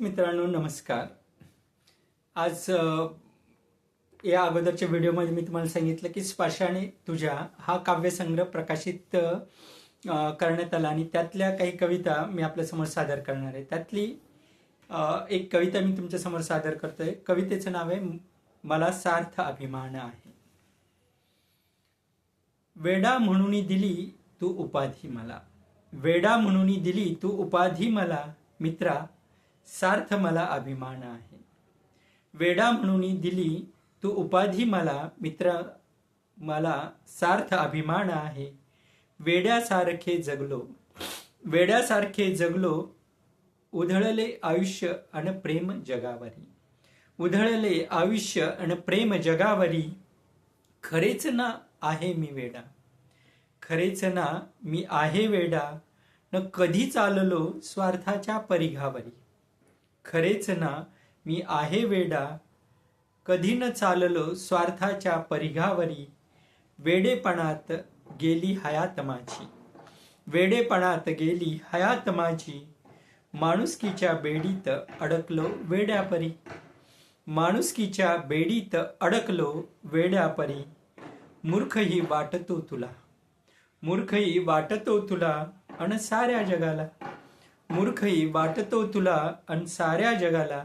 मित्रांनो नमस्कार. आज या अगोदरच्या व्हिडिओमध्ये मी तुम्हाला सांगितलं की स्पर्शाने तुझ्या हा काव्यसंग्रह प्रकाशित करण्यात आला आणि त्यातल्या काही कविता मी आपल्यासमोर सादर करणार आहे. त्यातली एक कविता मी तुमच्यासमोर सादर करतोय. कवितेचं नाव आहे मला सार्थ अभिमान आहे. वेडा म्हणून दिली तू उपाधी मला. वेडा म्हणून दिली तू उपाधी मला मित्रा. सार्थ मला अभिमान आहे. वेडा म्हणून दिली तू उपाधी मला मित्र मला सार्थ अभिमान आहे. वेड्यासारखे जगलो वेड्यासारखे जगलो उधळले आयुष्य अन प्रेम जगावरी. उधळले आयुष्य अन प्रेम जगावरी खरेच ना आहे मी वेडा. खरेच ना मी आहे वेडा न कधी चाललो स्वार्थाच्या परिघावरी. खरेच ना मी आहे वेडा. कधी न चाललो स्वार्थाच्या परिघावरी. वेडेपणात गेली हयात माझी. वेडेपणात गेली हयात माझी. माणुसकीच्या बेडीत अडकलो वेड्यापरी. माणुसकीच्या बेडीत अडकलो वेड्यापरी. मूर्खही वाटतो तुला. मूर्खही वाटतो तुला अन साऱ्या जगाला. मूर्खही वाटतो तुला अन साऱ्या जगाला.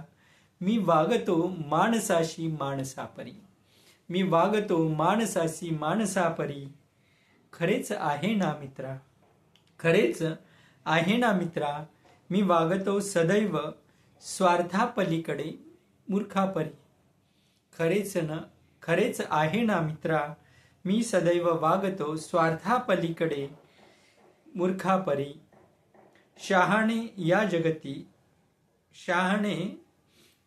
मी वागतो माणसाशी माणसापरी. मी वागतो माणसाशी माणसापरी. खरेच आहे ना मित्रा? खरेच आहे ना मित्रा? मी वागतो सदैव स्वार्थापलीकडे मूर्खापरी. खरेच न खरेच आहे ना मित्रा? मी सदैव वागतो स्वार्थापलीकडे मूर्खापरी. शहाणे या जगती शहाणे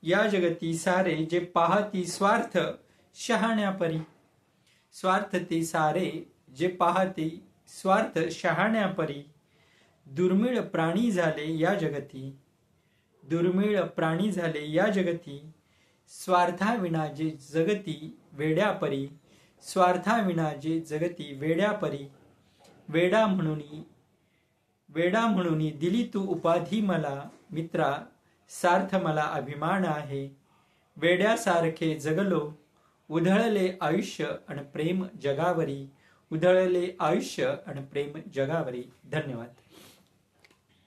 या जगती सारे जे पाहती स्वार्थ शहाण्यापरी. स्वार्थ ते सारे जे पाहते स्वार्थ शहाण्यापरी. दुर्मिळ प्राणी झाले या जगती दुर्मिळ प्राणी झाले या जगती. स्वार्थाविना जे जगती वेड्यापरी स्वार्थाविना जे जगती वेड्यापरी. वेडा म्हणून वेडा म्हणून दिली तू उपाधी मला मित्रा सार्थ मला अभिमान आहे. वेड्यासारखे जगलो उधळले आयुष्य आणि प्रेम जगावरी उधळले आयुष्य आणि प्रेम जगावरी. धन्यवाद.